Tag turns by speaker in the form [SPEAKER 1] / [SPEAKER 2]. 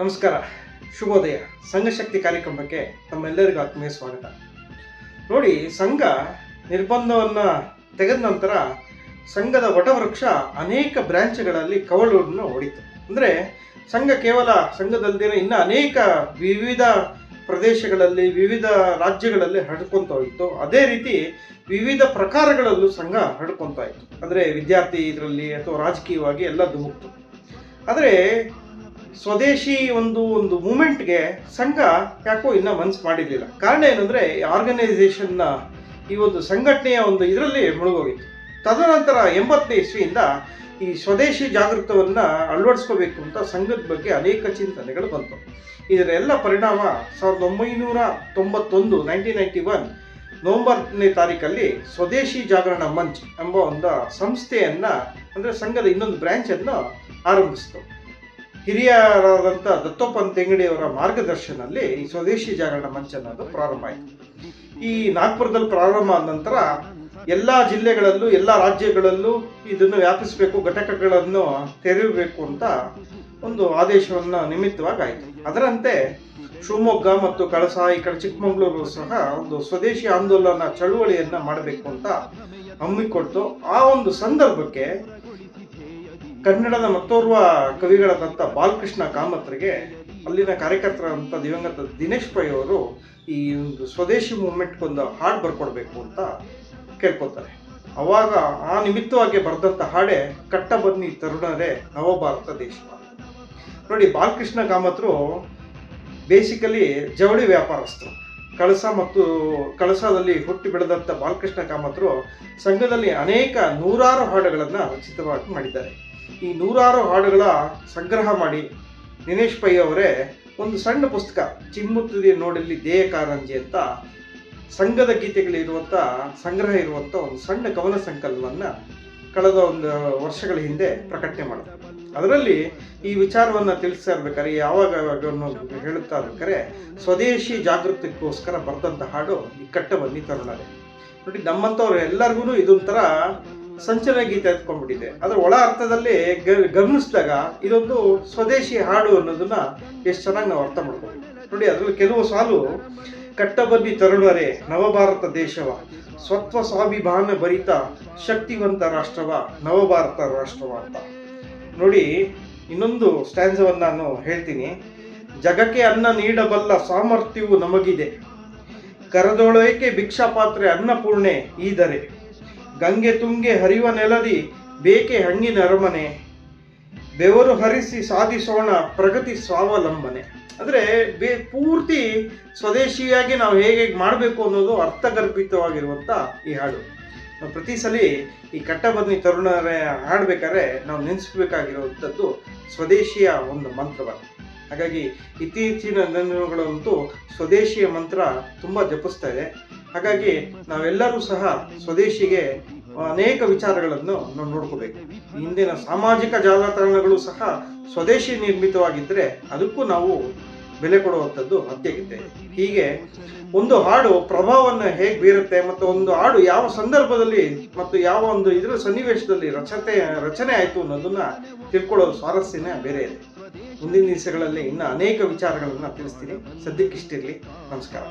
[SPEAKER 1] ನಮಸ್ಕಾರ. ಶುಭೋದಯ. ಸಂಘಶಕ್ತಿ ಕಾರ್ಯಕ್ರಮಕ್ಕೆ ತಮ್ಮೆಲ್ಲರಿಗೂ ಆತ್ಮೀಯ ಸ್ವಾಗತ. ನೋಡಿ, ಸಂಘ ನಿರ್ಬಂಧವನ್ನು ತೆಗೆದ ನಂತರ ಸಂಘದ ವಟವೃಕ್ಷ ಅನೇಕ ಬ್ರಾಂಚ್ಗಳಲ್ಲಿ ಕವಳೂರನ್ನು ಹೊಡಿತು ಅಂದರೆ, ಸಂಘ ಕೇವಲ ಸಂಘದಲ್ಲದೆ ಇನ್ನು ಅನೇಕ ವಿವಿಧ ಪ್ರದೇಶಗಳಲ್ಲಿ, ವಿವಿಧ ರಾಜ್ಯಗಳಲ್ಲಿ ಹರಡ್ಕೊಂತ ಹೋಯಿತು. ಅದೇ ರೀತಿ ವಿವಿಧ ಪ್ರಕಾರಗಳಲ್ಲೂ ಸಂಘ ಹರಡ್ಕೊಂತ ಇತ್ತು ಅಂದರೆ, ವಿದ್ಯಾರ್ಥಿ ಇದರಲ್ಲಿ ಅಥವಾ ರಾಜಕೀಯವಾಗಿ ಎಲ್ಲ ಧುಮುಕ್ತು ಆದರೆ ಸ್ವದೇಶಿ ಒಂದು ಒಂದು ಮೂಮೆಂಟ್ಗೆ ಸಂಘ ಯಾಕೋ ಇನ್ನೂ ಮನ್ಸು ಮಾಡಿರಲಿಲ್ಲ. ಕಾರಣ ಏನಂದರೆ ಆರ್ಗನೈಸೇಷನ್ನ ಈ ಒಂದು ಸಂಘಟನೆಯ ಒಂದು ಇದರಲ್ಲಿ ಮುಳುಗೋಗಿತ್ತು. ತದನಂತರ ಎಂಬತ್ತನೇ ಇಸ್ವಿಯಿಂದ ಈ ಸ್ವದೇಶಿ ಜಾಗೃತವನ್ನು ಅಳವಡಿಸ್ಕೋಬೇಕು ಅಂತ ಸಂಘದ ಬಗ್ಗೆ ಅನೇಕ ಚಿಂತನೆಗಳು ಬಂತು. ಇದರ ಎಲ್ಲ ಪರಿಣಾಮ ಸಾವಿರದ ಒಂಬೈನೂರ ತೊಂಬತ್ತೊಂದು, ನೈನ್ಟೀನ್ ನೈಂಟಿ ಒನ್ ನವಂಬರ್ನೇ ತಾರೀಕಲ್ಲಿ ಸ್ವದೇಶಿ ಜಾಗರಣ ಮಂಚ್ ಎಂಬ ಒಂದು ಸಂಸ್ಥೆಯನ್ನು, ಅಂದರೆ ಸಂಘದ ಇನ್ನೊಂದು ಬ್ರ್ಯಾಂಚನ್ನು ಆರಂಭಿಸಿತು. ಹಿರಿಯರಾದಂಥ ದತ್ತೋಪಂತ ತೆಂಗಡಿಯವರ ಮಾರ್ಗದರ್ಶನದಲ್ಲಿ ಈ ಸ್ವದೇಶಿ ಜಾಗರಣ ಮಂಚ ಅನ್ನೋದು ಪ್ರಾರಂಭ ಆಯಿತು. ಈ ನಾಗ್ಪುರದಲ್ಲಿ ಪ್ರಾರಂಭ ಆದ ನಂತರ ಎಲ್ಲ ಜಿಲ್ಲೆಗಳಲ್ಲೂ, ಎಲ್ಲ ರಾಜ್ಯಗಳಲ್ಲೂ ಇದನ್ನು ವ್ಯಾಪಿಸಬೇಕು, ಘಟಕಗಳನ್ನು ತೆರೆಯಬೇಕು ಅಂತ ಒಂದು ಆದೇಶವನ್ನು ನಿಮಿತ್ತವಾಗಿ ಆಯಿತು. ಅದರಂತೆ ಶಿವಮೊಗ್ಗ ಮತ್ತು ಕಳಸ ಈ ಕಡೆ ಚಿಕ್ಕಮಗಳೂರು ಸಹ ಒಂದು ಸ್ವದೇಶಿ ಆಂದೋಲನ ಚಳುವಳಿಯನ್ನು ಮಾಡಬೇಕು ಅಂತ ಹಮ್ಮಿಕೊಡ್ತು ಆ ಒಂದು ಸಂದರ್ಭಕ್ಕೆ ಕನ್ನಡದ ಮತ್ತೋರ್ವ ಕವಿಗಳಾದಂಥ ಬಾಲಕೃಷ್ಣ ಕಾಮತ್ರಿಗೆ ಅಲ್ಲಿನ ಕಾರ್ಯಕರ್ತರಾದಂಥ ದಿವಂಗತ ದಿನೇಶ್ ಪೈ ಅವರು ಈ ಒಂದು ಸ್ವದೇಶಿ ಮೂಮೆಂಟ್ಗೊಂದು ಹಾಡು ಬರ್ಕೊಡ್ಬೇಕು ಅಂತ ಕೇಳ್ಕೊತಾರೆ. ಅವಾಗ ಆ ನಿಮಿತ್ತವಾಗಿ ಬರೆದಂಥ ಹಾಡೆ ಕಟ್ಟ ಬನ್ನಿ ತರುಣರೇ ನವಭಾರತ ದೇಶ ನೋಡಿ, ಬಾಲಕೃಷ್ಣ ಕಾಮತ್ರು ಬೇಸಿಕಲಿ ಜವಳಿ ವ್ಯಾಪಾರಸ್ಥರು. ಕಳಸ ಮತ್ತು ಕಳಸದಲ್ಲಿ ಹುಟ್ಟಿ ಬೆಳೆದಂಥ ಬಾಲಕೃಷ್ಣ ಕಾಮತ್ರು ಸಂಘದಲ್ಲಿ ಅನೇಕ ನೂರಾರು ಹಾಡುಗಳನ್ನು ರಚಿತವಾಗಿ ಮಾಡಿದ್ದಾರೆ. ಈ ನೂರಾರು ಹಾಡುಗಳ ಸಂಗ್ರಹ ಮಾಡಿ ದಿನೇಶ್ ಪೈ ಅವರೇ ಒಂದು ಸಣ್ಣ ಪುಸ್ತಕ ಚಿಮ್ಮುತ್ತದೆ ನೋಡಲಿ ದೇಹ ಕಾರಂಜಿ ಅಂತ ಸಂಘದ ಗೀತೆಗಳಿರುವಂಥ ಸಂಗ್ರಹ ಇರುವಂಥ ಒಂದು ಸಣ್ಣ ಕವನ ಸಂಕಲನವನ್ನು ಕಳೆದ ಒಂದು ವರ್ಷಗಳ ಹಿಂದೆ ಪ್ರಕಟಣೆ ಮಾಡಿದೆ ಅದರಲ್ಲಿ ಈ ವಿಚಾರವನ್ನು ತಿಳಿಸ್ತಾ ಇರ್ಬೇಕಾದ್ರೆ, ಯಾವಾಗ ಹೇಳುತ್ತಾ ಇರ್ಬೇಕಾದ್ರೆ, ಸ್ವದೇಶಿ ಜಾಗೃತಿಗೋಸ್ಕರ ಬರೆದಂಥ ಹಾಡು ಈ ಕಟ್ಟ ಬನ್ನಿ ತರುಣರೇ ನೋಡಿ ನಮ್ಮಂಥವ್ರು ಎಲ್ಲರಿಗೂ ಇದೊಂಥರ ಸಂಚಲನ ಗೀತೆ ಹತ್ಕೊಂಡ್ಬಿಟ್ಟಿದೆ ಅದ್ರ ಒಳ ಅರ್ಥದಲ್ಲಿ ಗಮನಿಸಿದಾಗ ಇದೊಂದು ಸ್ವದೇಶಿ ಹಾಡು ಅನ್ನೋದನ್ನ ಎಷ್ಟು ಚೆನ್ನಾಗಿ ನಾವು ಅರ್ಥ ಮಾಡ್ಕೋಬೇಕು ನೋಡಿ, ಅದರಲ್ಲಿ ಕೆಲವು ಸಾಲು, ಕಟ್ಟಬನ್ನಿ ತರುಣರೇ, ನವಭಾರತ ದೇಶವ, ಸ್ವತ್ವ ಸ್ವಾಭಿಮಾನ ಭರಿತ, ಶಕ್ತಿವಂತ ರಾಷ್ಟ್ರವ, ನವಭಾರತ ರಾಷ್ಟ್ರವ ಅಂತ. ನೋಡಿ, ಇನ್ನೊಂದು ಸ್ಟ್ಯಾನ್ಸವನ್ನು ನಾನು ಹೇಳ್ತೀನಿ. ಜಗಕ್ಕೆ ಅನ್ನ ನೀಡಬಲ್ಲ ಸಾಮರ್ಥ್ಯವು ನಮಗಿದೆ. ಕರದೊಳಕ್ಕೆ ಭಿಕ್ಷಾಪಾತ್ರೆ ಅನ್ನಪೂರ್ಣೆ ಈದರೆ. ಗಂಗೆ ತುಂಗೆ ಹರಿವ ನೆಲದಿ, ಬೇಕೆ ಹಣ್ಣಿನ ಅರಮನೆ. ಬೆವರು ಹರಿಸಿ ಸಾಧಿಸೋಣ ಪ್ರಗತಿ ಸ್ವಾವಲಂಬನೆ. ಅಂದರೆ ಬೇ, ಪೂರ್ತಿ ಸ್ವದೇಶಿಯಾಗಿ ನಾವು ಹೇಗೆ ಮಾಡಬೇಕು ಅನ್ನೋದು ಅರ್ಥಗರ್ಭಿತವಾಗಿರುವಂಥ ಈ ಹಾಡು. ನಾವು ಪ್ರತಿ ಸಲ ಈ ಕಟ್ಟಬದ್ನಿ ತರುಣರ ಹಾಡಬೇಕಾದ್ರೆ ನಾವು ನೆನೆಸ್ಬೇಕಾಗಿರುವಂಥದ್ದು ಸ್ವದೇಶಿಯ ಒಂದು ಮಂತ್ರವಾಗಿದೆ ಹಾಗಾಗಿ ಇತ್ತೀಚಿನ ದಿನಗಳಂತೂ ಸ್ವದೇಶಿಯ ಮಂತ್ರ ತುಂಬ ಜಪಿಸ್ತಾ ಇದೆ. ಹಾಗಾಗಿ ನಾವೆಲ್ಲರೂ ಸಹ ಸ್ವದೇಶಿಗೆ ಅನೇಕ ವಿಚಾರಗಳನ್ನು ನಾವು ನೋಡ್ಕೋಬೇಕು. ಇಂದಿನ ಸಾಮಾಜಿಕ ಜಾಲತಾಣಗಳು ಸಹ ಸ್ವದೇಶಿ ನಿರ್ಮಿತವಾಗಿದ್ದರೆ ಅದಕ್ಕೂ ನಾವು ಬೆಲೆ ಕೊಡುವಂಥದ್ದು ಅತ್ಯಗತ್ಯ. ಹೀಗೆ ಒಂದು ಹಾಡು ಪ್ರಭಾವವನ್ನು ಹೇಗೆ ಬೀರುತ್ತೆ ಮತ್ತು ಒಂದು ಹಾಡು ಯಾವ ಸಂದರ್ಭದಲ್ಲಿ ಮತ್ತು ಯಾವ ಒಂದು ಇದರ ಸನ್ನಿವೇಶದಲ್ಲಿ ರಚತೆ, ರಚನೆ ಆಯಿತು ಅನ್ನೋದನ್ನ ತಿಳ್ಕೊಳ್ಳೋ ಸ್ವಾರಸ್ಯನೇ ಬೇರೆ ಇದೆ. ಮುಂದಿನ ದಿವಸಗಳಲ್ಲಿ ಇನ್ನೂ ಅನೇಕ ವಿಚಾರಗಳನ್ನು ತಿಳಿಸ್ತೀನಿ. ಸದ್ಯಕ್ಕಿಷ್ಟಿರಲಿ ನಮಸ್ಕಾರ.